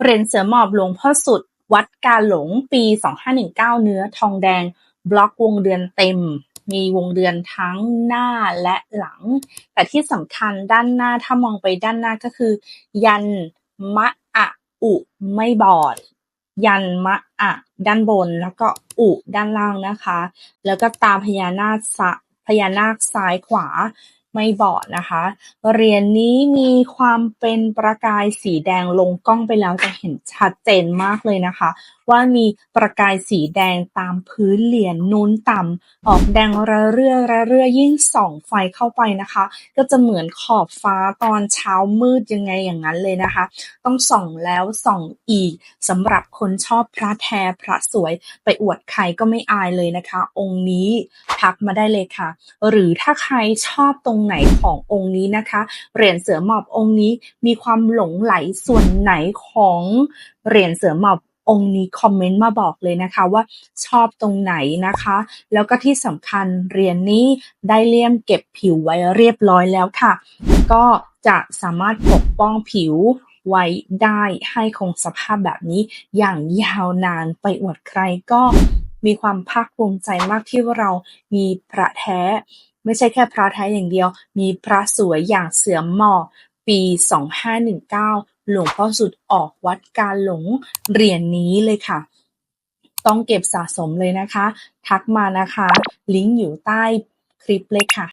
เหรียญเสือหมอบหลวงพ่อสุด วัดกาหลง ปี 2519 เนื้อทองแดง บล็อกวงเดือนเต็ม มีวงเดือนทั้งหน้าและหลัง แต่ที่สำคัญด้านหน้าถ้ามองไปด้านหน้าก็คือ ยันมะอะอุไม่บอด ยันมะอะด้านบนแล้วก็อุด้านล่างนะคะ แล้วก็ตาพญานาคสะพญานาคซ้ายขวา ไม่บอดนะคะ เหรียญนี้มีความเป็นประกายสีแดงลงกล้องไปแล้วจะเห็นชัดเจนมากเลยนะคะ ว่ามีประกายสีแดงตามพื้นเหรียญนูนต่ำออกแดงระเรื่อระเรื่อยิ่งส่องไฟเข้าไปนะคะ ก็จะเหมือนขอบฟ้าตอนเช้ามืดยังไงอย่างนั้นเลยนะคะ ต้องส่องแล้วส่องอีกสำหรับคนชอบพระแท้พระสวยไปอวดใครก็ไม่อายเลยนะคะ องค์นี้ทักมาได้เลยค่ะ หรือถ้าใครชอบตรงไหนขององค์นี้นะคะ เหรียญเสือหมอบองค์นี้มีความหลงไหลส่วนไหนของเหรียญเสือหมอบองค์นี้คอมเมนต์มาบอกเลยนะคะว่าชอบตรงไหนนะคะ แล้วก็ที่สำคัญเหรียญนี้ได้เลี่ยมเก็บผิวไว้เรียบร้อยแล้วค่ะ ก็จะสามารถปกป้องผิวไว้ได้ให้คงสภาพแบบนี้อย่างยาวนานไปอวดใครก็มีความภาคภูมิใจมากที่เรามีพระแท้ ไม่ใช่แค่พระแท้อย่างเดียว มีพระสวยอย่างเสือหมอบปี 2519 หลวงพ่อสุดออกวัดกาหลงเหรียญนี้เลยค่ะ ต้องเก็บสะสมเลยนะคะ ทักมานะคะ ลิงก์อยู่ใต้คลิปเลยค่ะ